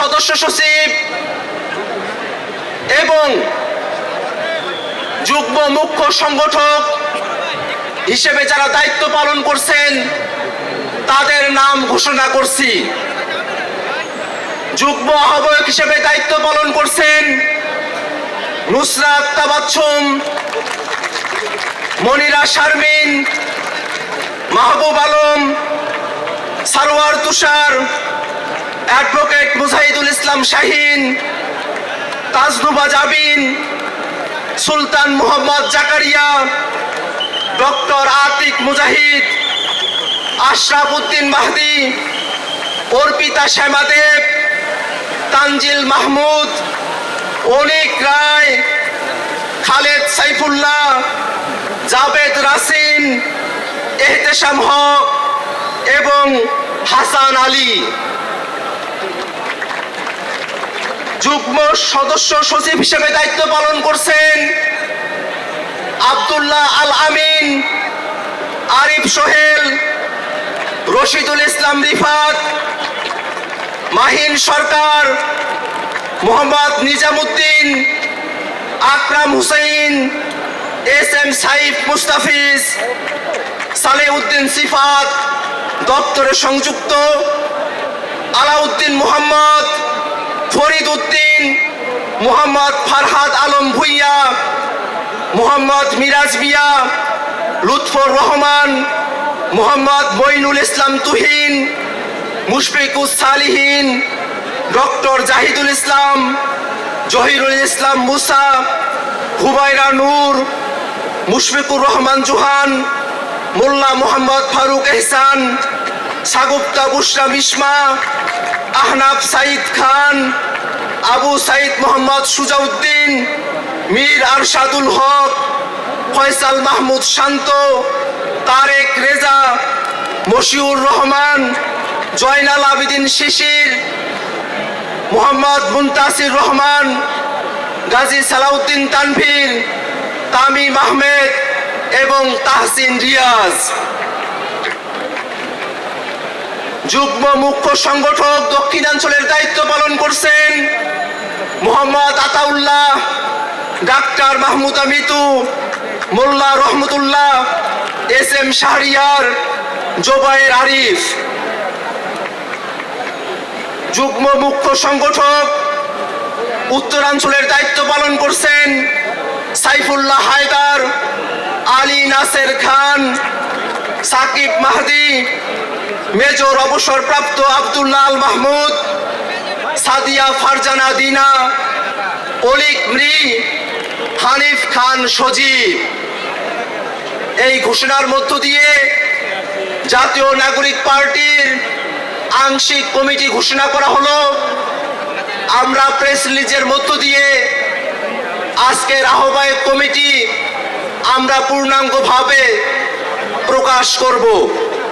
সদস্য সচিব এবং যুগ্ম মুখ্য সংগঠক হিসেবে যারা দায়িত্ব পালন করছেন, তাদের নাম ঘোষণা করছি। যুগ্ম আহ্বায়ক হিসেবে দায়িত্ব পালন করছেন নুসরাত তাবাচ্ছুম, মনিরা শারমিন, মাহবুব আলম, সারোয়ার তুষার অ্যাডভোকেট মুজাহিদুল ইসলাম শাহিন তাজনুবা জাবিন, সুলতান মোহাম্মদ জাকারিয়া, ডক্টর আতিক মুজাহিদ, আশরাফ উদ্দিন মাহদি, অর্পিতা শ্যামাদেব, তানজিল মাহমুদ, অনিক রায়, খালেদ সাইফুল্লাহ, জাবেদ রাসিন, এহতেশাম হক এবং হাসান আলী। যুগ্ম সদস্য সচিব হিসেবে দায়িত্ব পালন করছেন আব্দুল্লাহ আল আমিন, আরিফ সোহেল, রশিদুল ইসলাম রিফাত, মাহিন সরকার, মোহাম্মদ নিজামুদ্দিন, আকরাম হুসাইন, এস এম সাইফ মুস্তাফিজ, সালেউদ্দিন সিফাত, দপ্তরে সংযুক্ত আলাউদ্দিন মোহাম্মদ, ফরিদ উদ্দিন, মোহাম্মদ ফারহাদ আলম ভুইয়া, মোহাম্মদ মিরাজ মিয়া, লুৎফর রহমান, মোহাম্মদ মইনুল ইসলাম তুহিন, মুশফিকুস সালিহীন, ডক্টর জাহিদুল ইসলাম, জহিরুল ইসলাম মুসা হুমায়রা নূর, মুশফিকুর রহমান জুহান, মোল্লা মোহাম্মদ ফারুক এহসান সাগুপ্তা বুশরা মিসমা আহনাফ সাইদ খান, আবু সাইদ মোহাম্মদ সুজাউদ্দিন, মীর আরশাদুল হক, ফয়সাল মাহমুদ শান্ত, তারেক রেজা, মশিউর রহমান, জয়নাল আবিদিন শিশির, মোহাম্মদ মুন্তাসির রহমান, গাজী সালাউদ্দিন তানভীর, তামিম আহমেদ এবং তাহসিন রিয়াজ। যুগ্ম মুখ্য সংগঠক দক্ষিণাঞ্চলের দায়িত্ব পালন করছেন মোহাম্মদ আতাউল্লাহ, ডাক্তার মাহমুদা মিতু, মোল্লা রহমতুল্লাহ, এস এম শাহরিয়ার, জোবায়ের আরিফ। যুগ্ম মুখ্য সংগঠক উত্তরাঞ্চলের দায়িত্ব পালন করছেন সাইফুল্লাহ হায়দার, আলী নাসের খান, সাকিব মাহদি মেজর অবসরপ্রাপ্ত আব্দুল্লাহ আল মাহমুদ, সাদিয়া ফারজানা দিনা, অলিক মৃ, হানিফ খান সজীব। এই ঘোষণার মধ্য দিয়ে জাতীয় নাগরিক পার্টির আংশিক কমিটি ঘোষণা করা হলো। আমরা প্রেস রিলিজের মধ্য দিয়ে আজকের আহ্বায়ক কমিটি আমরা পূর্ণাঙ্গভাবে প্রকাশ করব।